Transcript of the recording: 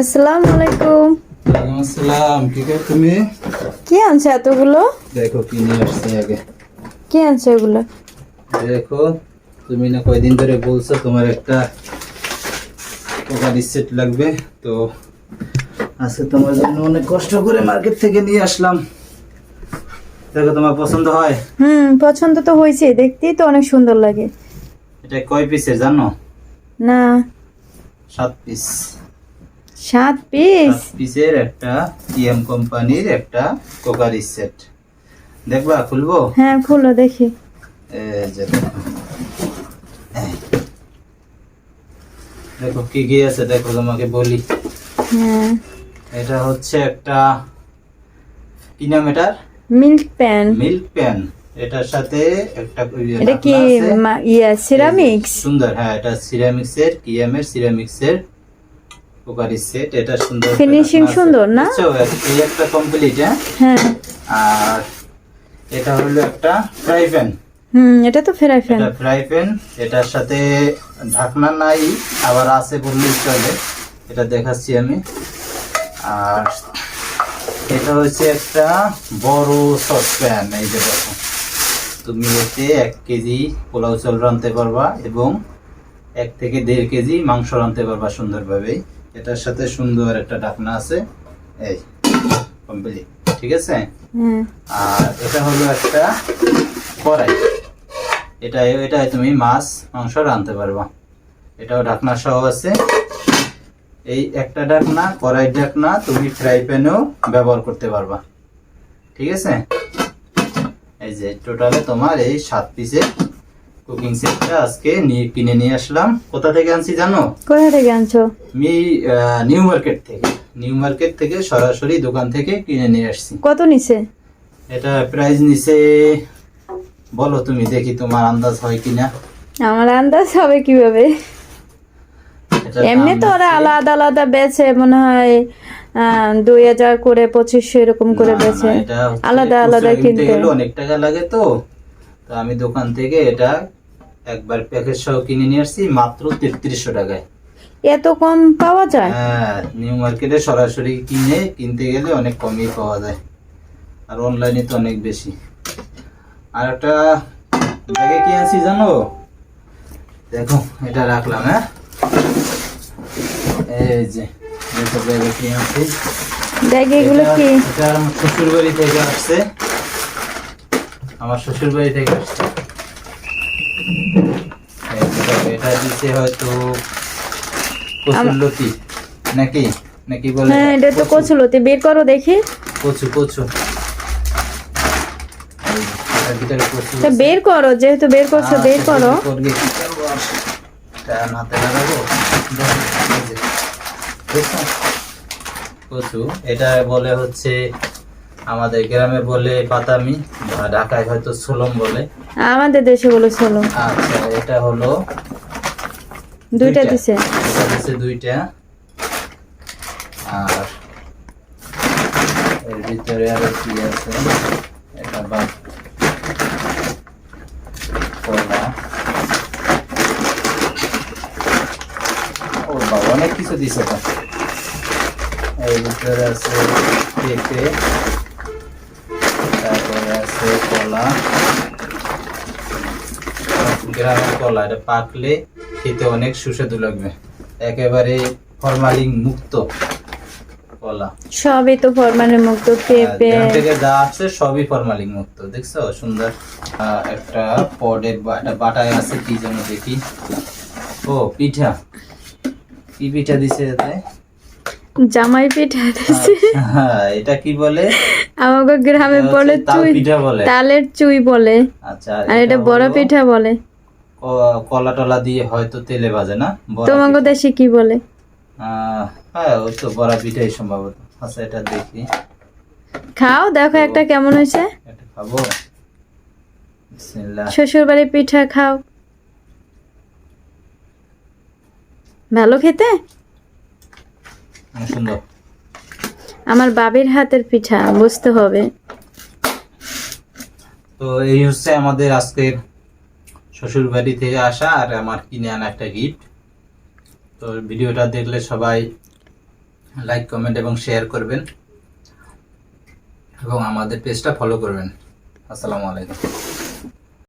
আসসালামু আলাইকুম আসসালাম কি করে তুমি? কি আনছে এতগুলো? দেখো কি নিয়ে আসছে আগে। কি আনছে এগুলো? দেখো তুমি না কয়দিন ধরে বলছো তোমার একটা সেট লাগবে তো আজকে তোমার জন্য অনেক কষ্ট করে মার্কেট থেকে নিয়ে আসলাম। দেখো তোমার পছন্দ হয়? হুম পছন্দ তো হয়েছে দেখতেই তো অনেক সুন্দর লাগে। এটা কয় পিসের জানো? না। সাত পিস সাত পিস? পিসের একটা টিএম কোম্পানির একটা কোকারি সেট। দেখবা খুলবো? হ্যাঁ খুলো দেখি। দেখো। কি কি আছে? দেখো তোমাকে বলি। হ্যাঁ। এটা হচ্ছে একটা কি নাম এটার? Milk pan. Milk pan. এটার সাথে একটা এটা কি ইয়া সিরামিক্স সুন্দর হ্যাঁ এটা সিরামিক্স এর কিএম এর সিরামিক্স সেট এটা সুন্দর না? এই একটা কমপ্লিট হ্যাঁ? হ্যাঁ। আর এটা হলো একটা ফ্রাই প্যান হুম এটা তো ফেরাই ফ্যান এটা ফ্রাই প্যান এটার সাথে ঢাকনা নাই আবার আছে বললেই চলে এটা দেখাচ্ছি আমি। আর এটা হচ্ছে একটা বড় সসপ্যান এই যে দেখো। তুমি এতে এক কেজি পোলাও চাল রাঁধতে পারবা এবং এক থেকে দেড় কেজি মাংস রাঁধতে পারবা সুন্দরভাবে। এটার সাথে সুন্দর একটা ঢাকনা আছে। এই কমপ্লিট ঠিক আছে? হ্যাঁ। আর এটা হলো একটা কড়াই। এটা এটা তুমি মাছ মাংস রাঁধতে পারবা। এটাও ঢাকনা সহ আছে। এই একটা ঢাকনা কড়াই ঢাকনা তুমি ফ্রাই প্যানেও ব্যবহার করতে পারবা। ঠিক আছে? এই যে টোটালে তোমার এই সাত পিসের কুকিং সেটটা আজকে কিনে নিয়ে আসলাম। কোথা থেকে আনছি জানো? কোথা থেকে আনছো? আমি নিউ মার্কেট থেকে। নিউ মার্কেট থেকে সরাসরি দোকান থেকে কিনে নিয়ে আসছি। কত নিছে? এটা প্রাইস নিছে বলো তুমি দেখি তোমার আন্দাজ হয় কিনা। আমার আন্দাজ হবে কীভাবে? এমনি তো ওরা আলাদা আলাদা বেচে মনে হয় দুই হাজার করে পঁচিশশো এরকম করে বেচে। আলাদা আলাদা কিনতে অনেক টাকা লাগে তো। তো আমি দোকান থেকে এটা একবার প্যাকেজ সহ কিনে নিয়ে আসছি মাত্র তেত্রিশশো টাকায়। এত কম পাওয়া যায়? হ্যাঁ নিউ মার্কেটে সরাসরি কিনে কিনতে গেলে অনেক কমই পাওয়া যায়। আর অনলাইনে তো অনেক বেশি। আর একটা ব্যাগে কি আনছি জানো? দেখো এটা রাখলাম হ্যাঁ? এই যে দেখো ব্যাগে কি আনছি ব্যাগে এগুলো কি? এটা আমার শ্বশুর বাড়ি থেকে আসছে। আমার শ্বশুর বাড়ি থেকে আসছে এই যে দেখো, এটা দিচ্ছে হয়তো কচুরলতি? নাকি? নাকি বলে হ্যাঁ এটা তো কচুলতি বের করো দেখি। কচু কচু। বের করো যেহেতু বের করছ আচ্ছা, বের করো? কচু এটা বলে হচ্ছে আমাদের গ্রামে বলে বাতামি বা ঢাকায় হয়তো সোলম বলে। আমাদের দেশে বলে চলো আচ্ছা এটা হলো দুইটা দিছে। দিছে দুইটা। আর এর ভিতরে আরও কি আছে? এটা বাদ। কলা। ও বাবা অনেক কিছু দিছে তো। এর ভিতরে আছে পেঁপে। তারপরে আছে কলা। গ্রামের কলা এটা পাকলে। খেতে অনেক সুস্বাদু লাগবে। একেবারে ফরমালিন মুক্ত কলা। সবই তো ফরমানের মুক্ত পেঁপে। গ্রাম থেকে যা আসছে সবই ফরমালিন মুক্ত দেখছ? সুন্দর একটা পডের বাটা বাটায় আছে কি যেন দেখি। ও পিঠা। কি পিঠা দিছে এতে? জামাই পিঠা দিছে। হ্যাঁ এটা কি বলে? আমাকে গ্রামে বলে চুই পিঠা তালের চুই বলে। আচ্ছা আর এটা বড় পিঠা বলে। কলা টলা দিয়ে হয়তো তেলে ভাজে না? পিঠা। দেশে কি বলে? হ্যাঁ ওই তো বড়া পিঠাই সম্ভবত। আচ্ছা এটা দেখি। খাও দেখো একটা কেমন হয়েছে। এটা খাব? শ্বশুর বাড়ির পিঠা খাও। ভালো খেতে? সুন্দর। আমার বাবির হাতের পিঠা বুঝতে হবে। তো এই হচ্ছে আমাদের আজকের শ্বশুর বাড়ি থেকে আসা আর আমার কিনে আনা একটা গিফট তো ভিডিওটা দেখলে সবাই লাইক কমেন্ট এবং শেয়ার করবেন। এবং আমাদের পেজটা ফলো করবেন। আসসালামু আলাইকুম।